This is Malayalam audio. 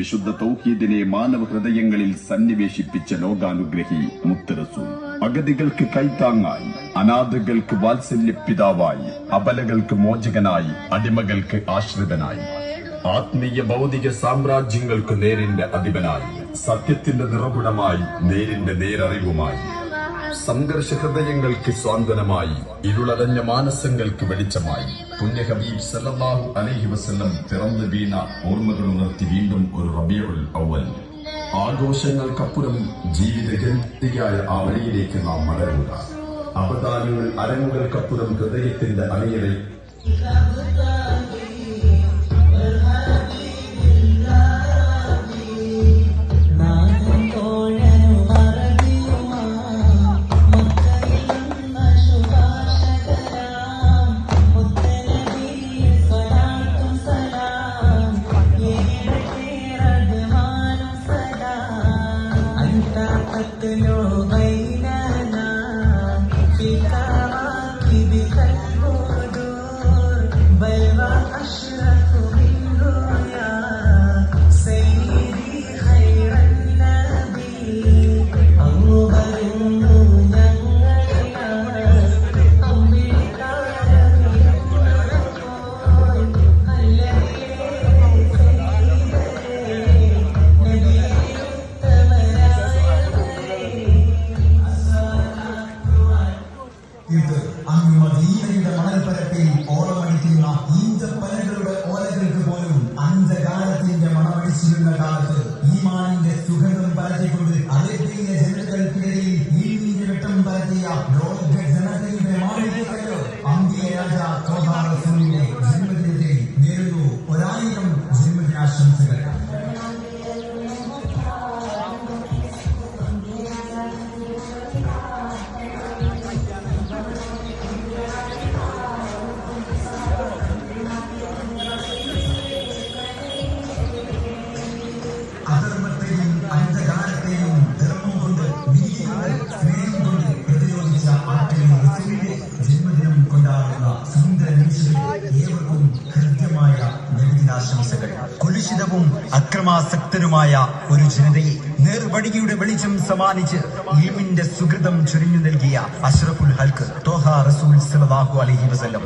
വിശുദ്ധ തൗഹീദിനെ മാനവ ഹൃദയങ്ങളിൽ സന്നിവേശിപ്പിച്ച ലോകാനുഗ്രഹി മുത്തറസൂൽ അഗതികൾക്ക് കൈത്താങ്ങായി അനാഥകൾക്ക് വാത്സല്യ പിതാവായി അബലകൾക്ക് മോചകനായി അടിമകൾക്ക് ആശ്രിതനായി. ആത്മീയ ഭൗതിക സാമ്രാജ്യങ്ങൾക്ക് നേരിന്റെ അധിപനായി സത്യത്തിന്റെ നിറകുടമായി നേരിന്റെ നേരറിവുമായി. സംഘർഷ ഹൃദയങ്ങൾക്ക് സ്വാന്തനമായി ഇരുളടഞ്ഞ മാനസങ്ങൾക്ക് വെളിച്ചമായി. പുണ്യ ഹബീബ് അലൈഹി വസല്ലം പിറന്നു വീണ ഓർമ്മകൾ ഉണർത്തി വീണ്ടും ഒരു റബിയുൽ അവൽ ആഘോഷങ്ങൾക്കപ്പുറം ജീവിതഗന്ധിയായ ആ വഴിയിലേക്ക് നാം മടങ്ങുക. അപദാനങ്ങൾ അരങ്ങുകൾക്കപ്പുറം ഹൃദയത്തിന്റെ അണിയറയിൽ أشرف മദീനയുടെ മണൽപ്പരപ്പിൽ ഓളമടിക്കുന്ന ഈന്തപ്പനകളുടെ ഓലകൾക്ക് പോലും അന്ധകാരത്തിന്റെ മണമടിച്ചിരുന്ന കാലത്ത് ഈമാനിന്റെ സുഗന്ധം പരത്തിക്കൊണ്ട് അറേബ്യയിലെ ജനതകൾക്കിടയിൽ ഈഴിന്റെ വെട്ടം പരത്തിയ ലോക ജനതയുടെ മാളികയോ അമ്പിയ രാജ തോഹാ റസൂലിന്റെ ജന്മദിനത്തിൽ നേരുന്നു. ഒരായിരം ജന്മദിനാശംസകൾ. അധർമ്മത്തെയും അന്ധകാരത്തെയും ധർമ്മം കൊണ്ട് നീതി കൊണ്ട് സ്നേഹം കൊണ്ട് പ്രതിരോധിച്ച റസൂലിന്റെ ജന്മദിനം കൊണ്ടാടുന്ന സുന്ദര നിമിഷങ്ങളിൽ ഏവർക്കും ഹൃദ്യമായ നബിദിനാശംസകൾ കുലുഷിതവും അക്രമാസക്തരുമായ ഒരു ജനതയെ നേർവഴിയുടെ വെളിച്ചം സമ്മാനിച്ച് ഇൽമിന്റെ സുഹൃതം ചൊരിഞ്ഞു നൽകിയ അഷ്റഫുൽ ഹൽക്ക് തോഹ റസൂൽ സല്ലല്ലാഹു അലഹി വസല്ലം.